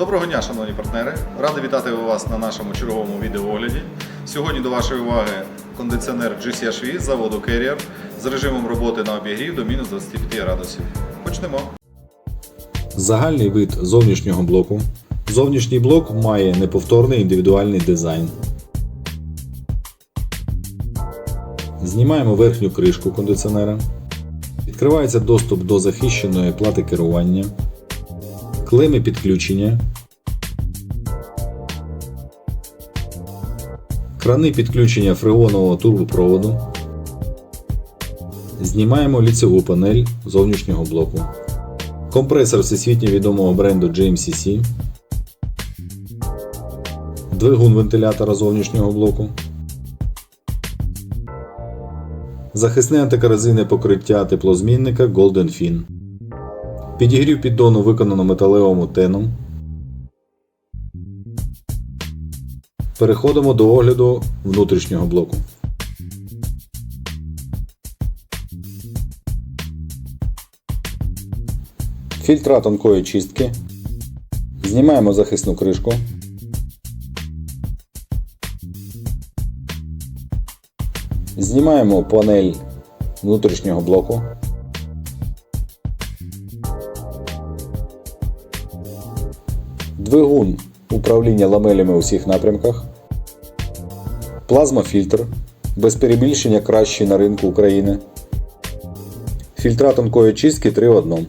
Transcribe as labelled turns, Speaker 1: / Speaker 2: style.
Speaker 1: Доброго дня, шановні партнери! Радий вітати вас на нашому черговому відеоогляді. Сьогодні до вашої уваги кондиціонер GCHV заводу Carrier з режимом роботи на обігрів до мінус 25 градусів. Почнемо.
Speaker 2: Загальний вид зовнішнього блоку. Зовнішній блок має неповторний індивідуальний дизайн. Знімаємо верхню кришку кондиціонера. Відкривається доступ до захищеної плати керування, клеми підключення, крани підключення фреонового турбопроводу. Знімаємо ліцеву панель зовнішнього блоку компресор всесвітньо відомого бренду JMCC, двигун вентилятора зовнішнього блоку, захисне антикорозійне покриття теплозмінника Golden Fin. Підігрів піддону виконано металевим теном. Переходимо до огляду внутрішнього блоку. Фільтра тонкої чистки. Знімаємо захисну кришку. Знімаємо панель внутрішнього блоку. Двигун управління ламелями у всіх напрямках. Плазмофільтр. Без перебільшення кращий на ринку України. Фільтра тонкої чистки 3 в 1.